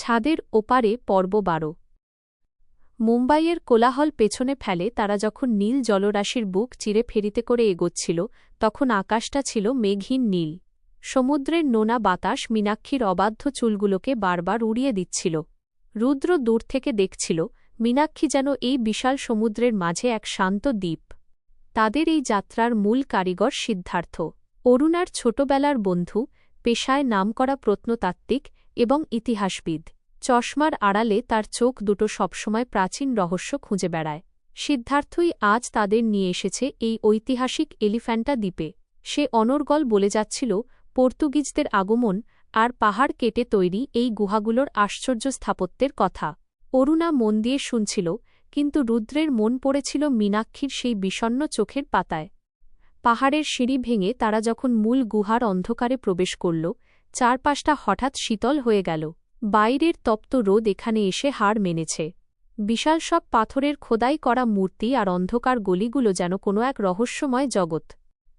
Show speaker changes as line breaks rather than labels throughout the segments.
ছাদের ওপারে পর্ব বারো। মুম্বাইয়ের কোলাহল পেছনে ফেলে তারা যখন নীল জলরাশির বুক চিরে ফেরিতে করে এগোচ্ছিল, তখন আকাশটা ছিল মেঘহীন নীল। সমুদ্রের নোনা বাতাস মীনাক্ষীর অবাধ্য চুলগুলোকে বারবার উড়িয়ে দিচ্ছিল। রুদ্র দূর থেকে দেখছিল, মীনাক্ষী যেন এই বিশাল সমুদ্রের মাঝে এক শান্ত দ্বীপ। তাদের এই যাত্রার মূল কারিগর সিদ্ধার্থ। অরুণার ছোটবেলার বন্ধু, পেশায় নামকরা প্রত্নতাত্ত্বিক এবং ইতিহাসবিদ। চশমার আড়ালে তার চোখ দুটো সবসময় প্রাচীন রহস্য খুঁজে বেড়ায়। সিদ্ধার্থই আজ তাদের নিয়ে এসেছে এই ঐতিহাসিক এলিফ্যান্টা দ্বীপে। সে অনর্গল বলে যাচ্ছিল, পর্তুগিজদের আগমন আর পাহাড় কেটে তৈরি এই গুহাগুলোর আশ্চর্য স্থাপত্যের কথা। অরুণা মন দিয়ে শুনছিল, কিন্তু রুদ্রের মন পড়েছিল মীনাক্ষীর সেই বিষণ্ন চোখের পাতায়। পাহাড়ের সিঁড়ি ভেঙে তারা যখন মূল গুহার অন্ধকারে প্রবেশ করল চারপাশটা হঠাৎ শীতল হয়ে গেল। বাইরের তপ্ত রোদ এখানে এসে হাড় মেনেছে। বিশাল সব পাথরের খোদাই করা মূর্তি আর অন্ধকার গলিগুলো যেন কোনো এক রহস্যময় জগৎ।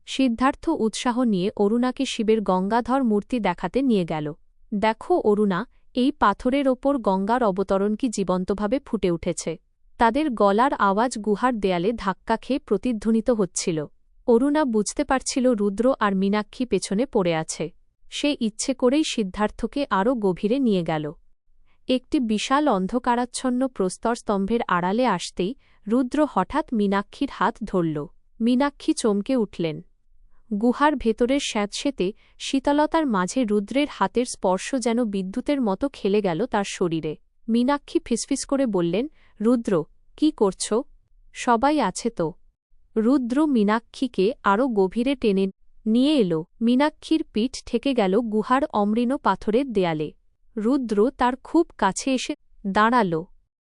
সিদ্ধার্থ উৎসাহ নিয়ে অরুণাকে শিবের গঙ্গাধর মূর্তি দেখাতে নিয়ে গেল। দেখো অরুণা, এই পাথরের ওপর গঙ্গার অবতরণ কি জীবন্তভাবে ফুটে উঠেছে? তাদের গলার আওয়াজ গুহার দেয়ালে ধাক্কা খেয়ে প্রতিধ্বনিত হচ্ছিল। অরুণা বুঝতে পারছিল রুদ্র আর মীনাক্ষী পেছনে পড়ে আছে। সে ইচ্ছে করেই সিদ্ধার্থকে আরও গভীরে নিয়ে গেল। একটি বিশাল অন্ধকারাচ্ছন্ন প্রস্তরস্তম্ভের আড়ালে আসতেই রুদ্র হঠাৎ মীনাক্ষীর হাত ধরল। মীনাক্ষী চমকে উঠলেন। গুহার ভেতরের স্যাঁতসেতে শীতলতার মাঝে রুদ্রের হাতের স্পর্শ যেন বিদ্যুতের মতো খেলে গেল তার শরীরে। মীনাক্ষী ফিসফিস করে বললেন, রুদ্র, কি করছ? সবাই আছে তো? রুদ্র মীনাক্ষীকে আরও গভীরে টেনে নিয়ে এলো, মীনাক্ষীর পিঠ ঠেকে গেল গুহার অমৃণ পাথরের দেয়ালে। রুদ্র তার খুব কাছে এসে দাঁড়াল।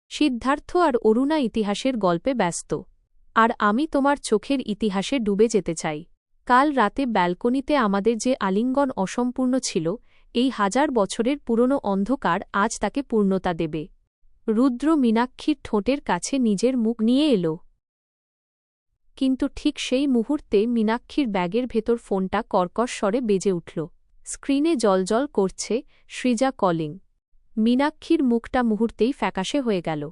সিদ্ধার্থ আর অরুণা ইতিহাসের গল্পে ব্যস্ত। আর আমি তোমার চোখের ইতিহাসে ডুবে যেতে চাই। কাল রাতে ব্যালকনিতে আমাদের যে আলিঙ্গন অসম্পূর্ণ ছিল, এই হাজার বছরের পুরনো অন্ধকার আজ তাকে পূর্ণতা দেবে। রুদ্র মীনাক্ষীর ঠোঁটের কাছে নিজের মুখ নিয়ে এলো। কিন্তু ঠিক সেই মুহূর্তে মীনাক্ষীর ব্যাগের ভেতর ফোনটা কর্কশ স্বরে বেজে উঠল। স্ক্রিনে জলজল করছে সৃজা কলিং। মীনাক্ষীর মুখটা মুহূর্তেই ফ্যাকাশে হয়ে গেল।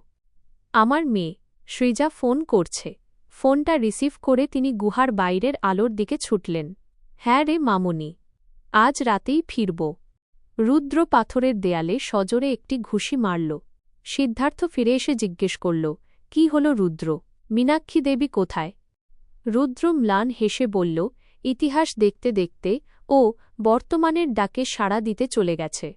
আমার মেয়ে, সৃজা ফোন করছে। ফোনটা রিসিভ করে তিনি গুহার বাইরের আলোর দিকে ছুটলেন। হ্যাঁ রে মামনি, আজ রাতেই ফিরব। রুদ্র পাথরের দেয়ালে সজোরে একটি ঘুষি মারল। সিদ্ধার্থ ফিরে এসে জিজ্ঞেস করল, কি হল রুদ্র? মীনাক্ষী দেবী কোথায়? রুদ্র ম্লান হেসে বলল ইতিহাস দেখতে দেখতে ও বর্তমানের ডাকে সাড়া দিতে চলে গেছে।